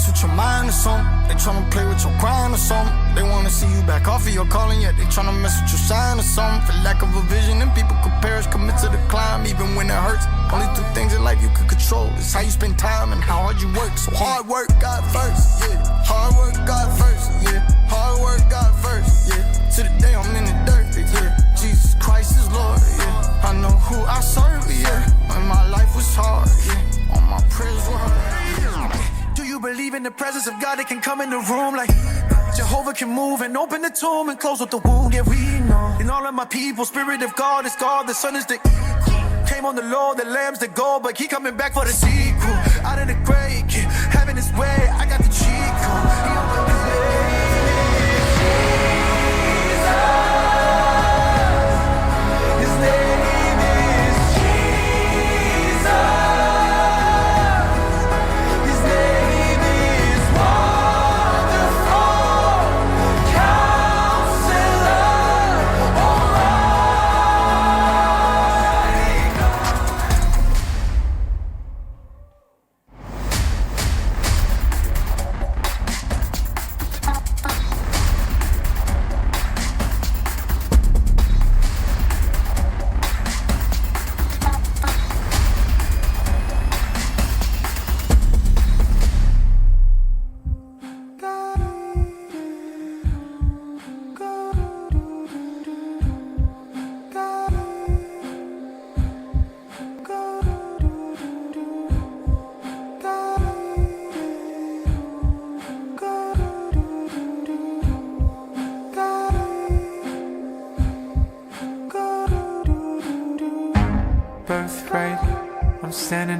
mess with your mind or something. They tryna play with your grind or something. They wanna see you back off of your calling, yet they tryna mess with your shine or something. For lack of a vision, and people could perish, commit to the climb, even when it hurts. Only two things in life you can control is how you spend time and how hard you work. So hard work, God first, yeah. Hard work, God first, yeah. Hard work, God first, yeah. To the day I'm in the dirt, yeah. Jesus Christ is Lord, yeah. I know who I serve, yeah. When my life was hard, yeah. All my prayers were heard. Do believe in the presence of God that can come in the room like Jehovah can move and open the tomb and close up the wound? Yeah, we know. And all of my people, Spirit of God is God, the Son is the Came on the Lord, the Lamb's the goal, but he coming back for the sequel. Out of the grave, yeah, having his way, I got the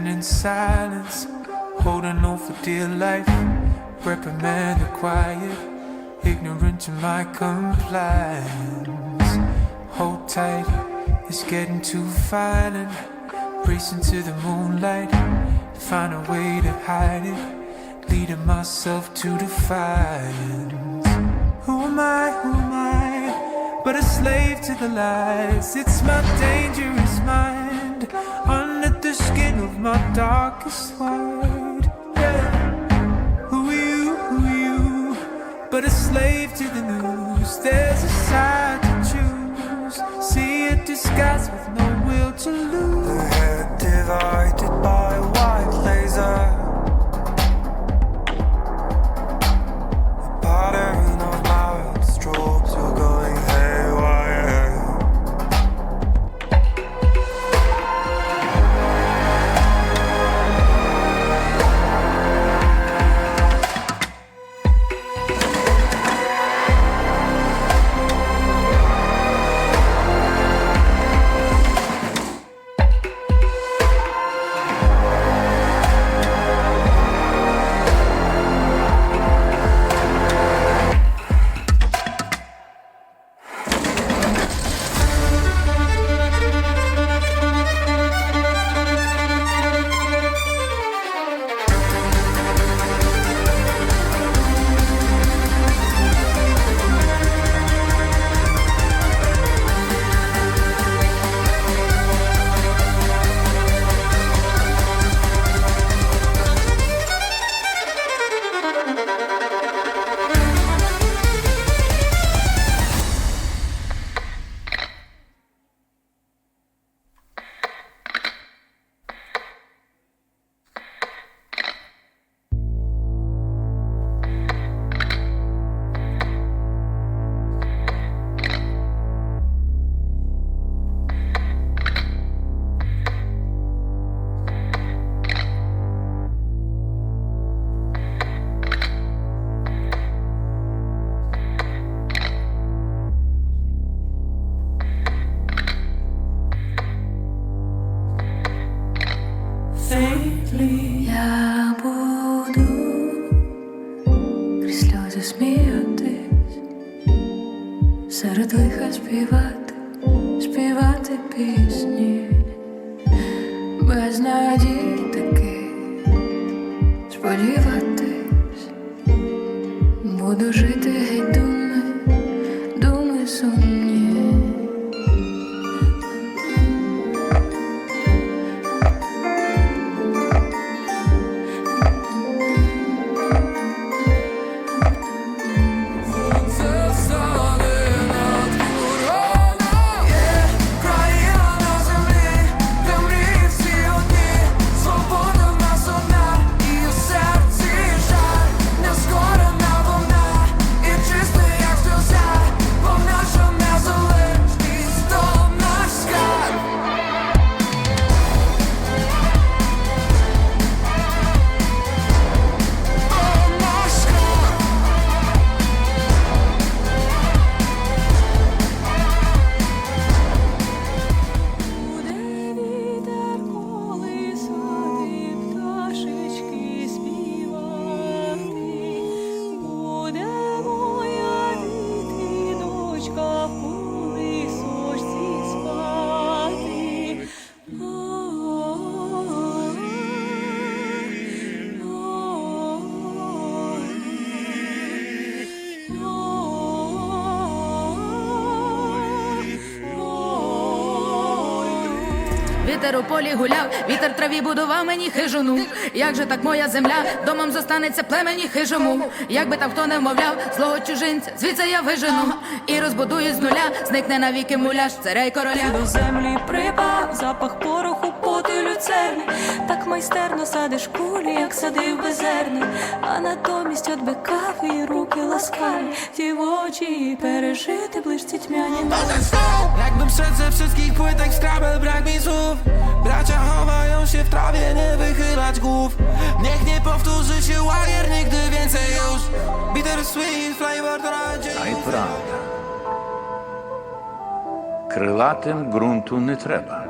in silence, holding on for dear life. Reprimand the quiet, ignorant to my compliance. Hold tight, it's getting too violent. Racing to the moonlight, find a way to hide it, leading myself to defiance. Who am I? Who am I? But a slave to the lies. It's my dangerous mind under the skin of my darkest white. Yeah. Who are you? Who are you? But a slave to the news. There's a side Я буду крізь сльози сміятись, серед лиха співати, співати пісні, без надій таки сподіватись, буду жити вітер у полі гуляв, вітер траві будував мені хижуну. Як же так моя земля, домом зостанеться племені хижому. Якби там хто не вмовляв, злого чужинця, звідси я вижену і розбудую з нуля, зникне навіки муляж, царя й короля. До землі припав запах пороху, поти люцерни майстерно садиш кулі, як садив безерни А натомість от би кави і руки ласкаві Ті в очі пережити ближці тьмяні Jakbym szedł ze wszystkich płytek skrabel, brak mi słów Bracia chowają się w trawie, nie wychylać głów Niech nie powtórzy się łagier nigdy więcej już Bitter sweet flavor to radzie А й правда. Крилатим ґрунту не треба.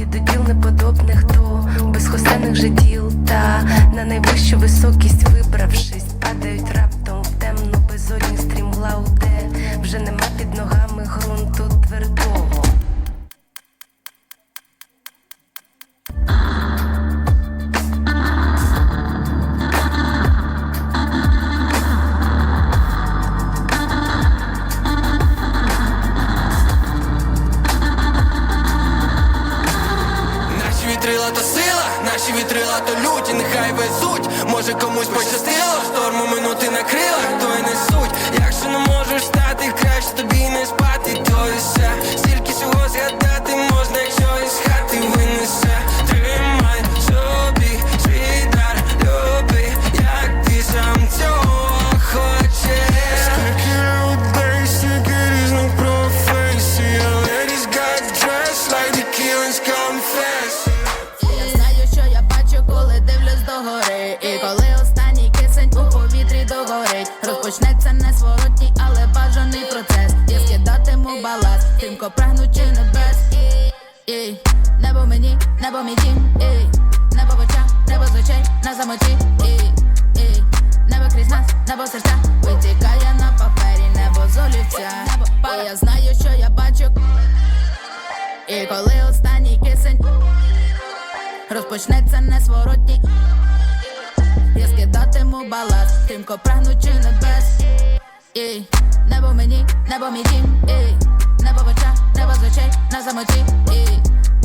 Є до діл неподобних до безхосених же діл, та на найвищу високість вибравшись, падають раптом наші вітрила то люті, нехай везуть. Може комусь пощастило, шторму минути на крилах, то й не суть. Якщо не можеш стати, краще тобі не спати, то і все. Стільки всього згадати баласт, прагнучи небес. І, небо мені, небо мій дім, небо в очах, небо з очей на самоті. І, і, небо крізь нас, небо серця, витікає на папері, небо з олівця. І я знаю, що я бачу. І коли останній кисень розпочнеться несворотній. Я скидатиму баласт, тимко прагнучи небес. І небо мені, небо мій дім, небо в очах, небо з очей на самоті. І,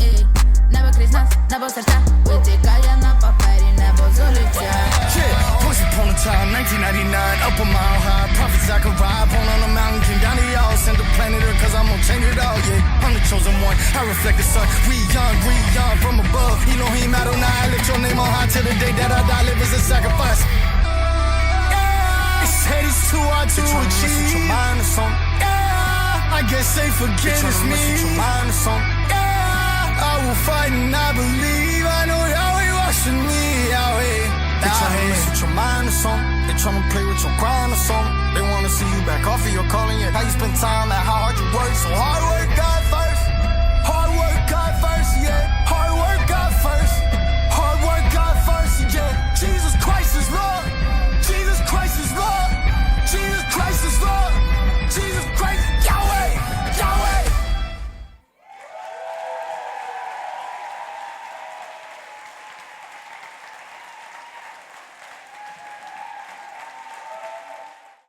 і небо крізь нас, небо серця, витікає на папері, небо з олівця. Yeah, once upon a time, 1999, up a mile high. Prophets I could ride, born on a mountain, came down to y'all, sent the planet Earth, cause I'm gonna change it all, yeah. I'm the chosen one, I reflect the sun. We young, we young from above. Elohim Adonai, I lift your name on high till the day that I die, live as a sacrifice. Yeah, they said it's too hard to achieve. Your mind or something. I guess they forget it's me. Your mind or something. Yeah, I will fight and I believe. I know Yahweh watching me, Yahweh. They tryna mess with your mind or something. They tryna play with your grind or something. They wanna see you back off of your calling. Yeah, how you spend time, and how hard you work. So hard work, God